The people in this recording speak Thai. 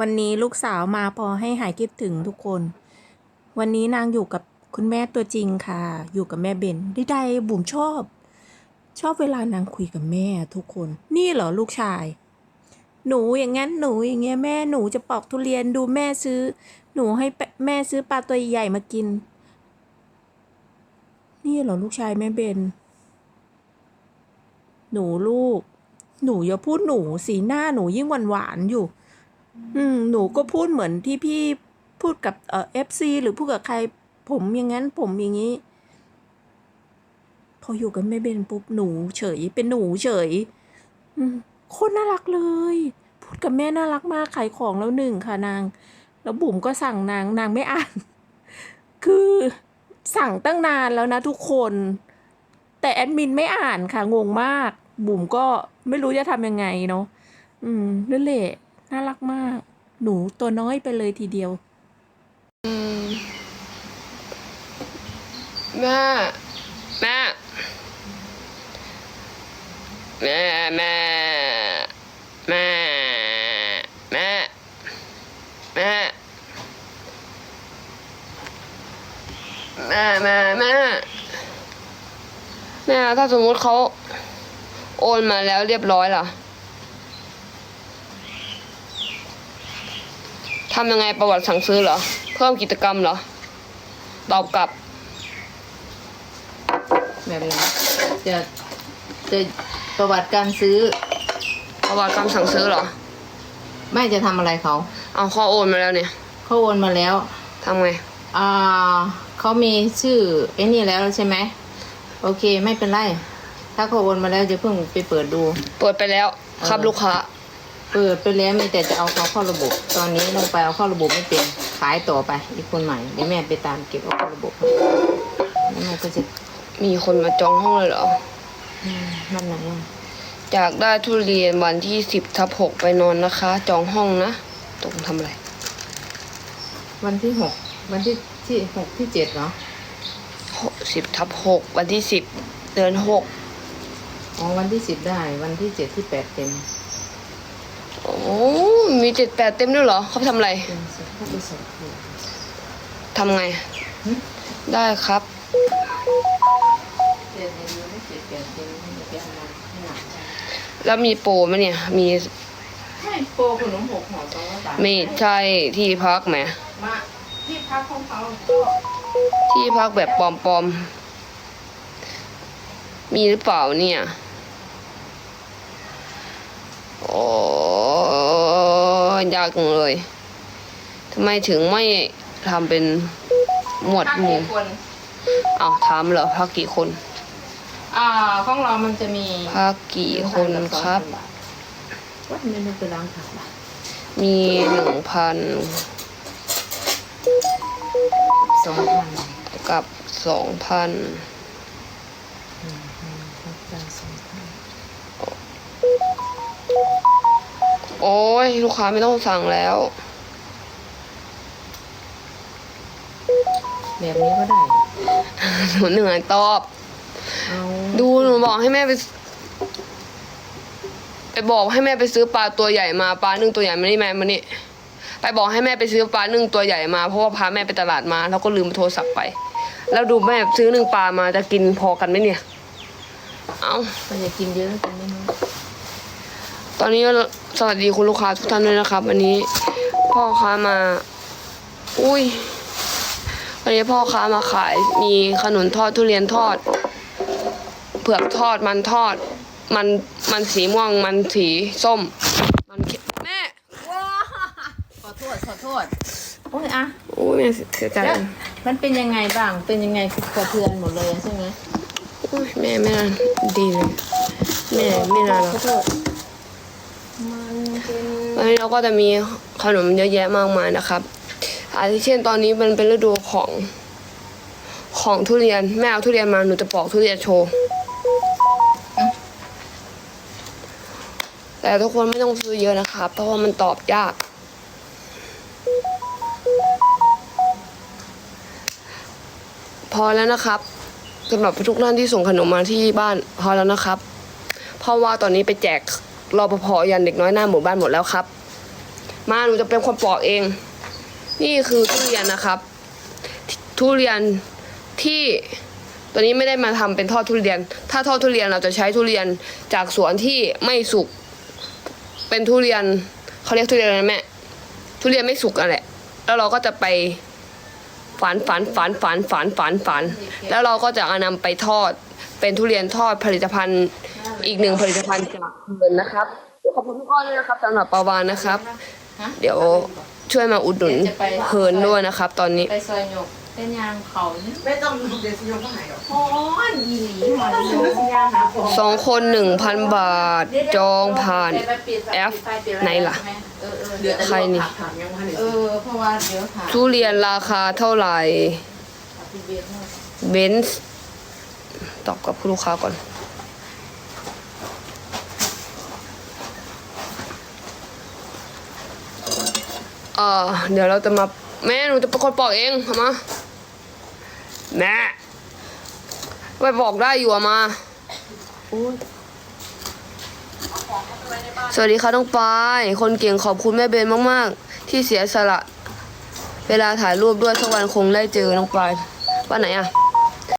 วันนี้ลูกสาวมาพอให้หายคิดถึงทุกคน วันนี้นางอยู่กับคุณแม่ตัวจริงค่ะ อยู่กับแม่เบนได้ได้บุ๋มชอบ ชอบเวลานางคุยกับแม่ทุกคน นี่เหรอลูกชาย หนูอย่างงั้นหนูอย่างเงี้ยแม่หนูจะปอกทุเรียนดูแม่ซื้อ หนูให้แม่ซื้อปลาตัวใหญ่มากิน นี่เหรอลูกชายแม่เบน หนูลูก หนูอย่าพูดหนูสีหน้าหนูยิ่งหวานหวานอยู่ อืมหนูก็พูดเหมือนที่พี่พูดกับเอ่อฟซีหรือพูดกับใคร ผมอย่างนั้นผมอย่างนี้ พออยู่กับแม่เบนปุ๊บหนูเฉย เป็นหนูเฉย อืมโคตรน่ารักเลย พูดกับแม่น่ารักมากขายของแล้วหนึ่งค่ะนาง แล้วบุ๋มก็สั่งนางนางไม่อ่าน คือสั่งตั้งนานแล้วนะทุกคน แต่แอดมินไม่อ่านค่ะงงมาก บุ๋มก็ไม่รู้จะทำยังไงเนาะอืมนั่นแหละ น่ารักมาก หนูตัวน้อยไปเลยทีเดียวแม่แม่แม่แม่แม่แม่แม่แม่แม่แม่แม่ถ้าสมมติเขาโอนมาแล้วเรียบร้อยล่ะ ทำยังไงประวัติสั่งซื้อเหรอ เพิ่มกิจกรรมเหรอ ตอบกลับ แบบไหนจะจะประวัติการซื้อ ประวัติการสั่งซื้อเหรอ ไม่จะทำอะไรเขาเอาข้อโอนมาแล้วเนี่ยเขาโอนมาแล้วทำไง อ่าเขามีชื่อไอ้นี่แล้วใช่ไหมโอเคไม่เป็นไร ถ้าเขาโอนมาแล้วจะเพิ่งไปเปิดดู เปิดไปแล้ว ครับเออลูกค้า เปิดไปแล้วมีแต่จะเอาเขาเข้าระบบ ตอนนี้ลงไปเอาเข้าระบบไม่เป็นขายต่อไปอีกคนใหม่เดี๋ยวแม่ไปตามเก็บเอาเข้าระบบแล้วแม่ก็จะมีคนมาจองห้องเลยเหรออืมนั่นไหนอะอยากได้ทุเรียนวันที่สิบทับหกไปนอนนะคะ จองห้องนะตกลงทำอะไรวันที่หกวันที่ที่หกที่เจ็ดเหรอสิบทับหกวันที่สิบเดือนหกอ๋อวันที่สิบได้ วันที่เจ็ดที่แปดเต็ม โอ้มีเจ็ดแปดเต็มด้วยเหรอ เขาไปทำอะไรเป็นสิบเข้าไปสอบดูทำไงหึได้ครับเจ็ดเนี่ยยังไม่เจ็ดแปดเต็มไม่ได้ไปเอามาให้หนักแล้วมีโปรไหมเนี่ย มีให้โปรขนมหกห่อสองร้อยบาทไม่ใช่ที่พักไหมมาที่พักของเขาก็ที่พักแบบปลอมๆ มีหรือเปล่าเนี่ย โอ้ยากจังเลยทำไมถึงไม่ทำเป็นหมวดพักหมู่กี่คนเอาถามเหรอพักกี่คน อ่าของเรามันจะมีพักกี่คนครับว่าทำไมไม่ไปล้างผักล่ะมีหนึ่งพันสองพันกับสองพันพักการสองพัน โอ้ยลูกค้าไม่ต้องสั่งแล้ว แบบนี้ก็ได้ หนูเหนื่อยตอบ เอาดูหนูบอกให้แม่ไปไปบอกให้แม่ไปซื้อปลาตัวใหญ่มาปลานึ่งตัวใหญ่มานี่แม่มานี่ไปบอกให้แม่ไปซื้อปลานึ่งตัวใหญ่มาเพราะว่าพาแม่ไปตลาดมา แล้วก็ลืมโทรศัพท์ไป แล้วดูแม่ซื้อนึ่งปลามาจะกินพอกันไหมเนี่ย เอาก็อย่ากินเยอะกินไม่น้อย ตอนนี้สวัสดีคุณลูกค้าทุกท่านด้วยนะครับวันนี้พ่อค้ามา อุ้ยวันนี้พ่อค้ามาขายมีขนุนทอดทุเรียนทอด เผือกทอดมันทอด มันมันสีม่วงมันสีส้ม มันเขียวแม่ขอโทษขอโทษโอ้ยอะโอ้ยแม่เสียใจแล้วมันเป็นยังไงบ้างเป็นยังไงคือกระเทือนหมดเลยใช่ไหมโอ้ยแม่ไม่น่าดีเลยแม่ไม่น่าหรอกขอโทษมันเป็น วันนี้เราก็จะมีขนมเยอะแยะมากมายนะครับอาทิเช่นตอนนี้มันเป็นฤดูของของทุเรียนแม่เอาทุเรียนมาหนูจะปอกทุเรียนโชว์แต่ทุกคนไม่ต้องซื้อเยอะนะครับ เพราะว่ามันตอบยาก พอแล้วนะครับสำหรับทุกท่านที่ส่งขนมมาที่บ้านพอแล้วนะครับ เพราะว่าตอนนี้ไปแจก รอปภยันเด็กน้อยหน้าหมู่บ้านหมดแล้วครับ มาหนูจะเป็นคนปอกเอง นี่คือทุเรียนนะครับ ทุเรียนที่ตัวนี้ไม่ได้มาทำเป็นทอดทุเรียน ถ้าทอดทุเรียนเราจะใช้ทุเรียนจากสวนที่ไม่สุก เป็นทุเรียนเขาเรียกทุเรียนอะไรแม่ ทุเรียนไม่สุกอะแหละแล้วเราก็จะไปฝันฝันฝันฝันฝันฝันฝันแล้วเราก็จะเอานำไปทอด เป็นทุเรียนทอดผลิตภัณฑ์ อีกหนึ่งผลิตภัณฑ์จากเงินนะครับเดี๋ยวขอบคุณทุกคนด้วยนะครับสำหรับปาวานนะครับ ฮะเดี๋ยวช่วยมาอุดหนุนเฮิร์นด้วยนะครับ ตอนนี้ไปซอยหยกเป็นยางเขาเนี่ยไม่ต้องเดี๋ยวสิโยมก็หายหรอกฮ้อนอีหลีหอนโยกยางหาของสองคนหนึ่งพันบาท จองผ่าน แอปไหนล่ะ เออเออเหลือแต่ใครนี่ ถามยังไม่ได้เออเพราะว่าเดี๋ยวถามทุเรียนราคาเท่าไหร่ พี่เบียร์ให้เบนซ์ตอบกับลูกค้าก่อน ออเดี๋ยวเราจะมาแม่หนูจะเป็นคนปอกเองเอามาแม่ไปบอกได้อยู่อะมาสวัสดีค่ะน้องปายคนเก่งขอบคุณแม่เบนมาก ๆ ที่เสียสละ เวลาถ่ายรูปด้วยสักวันคงได้เจอน้องปายวันไหนอะ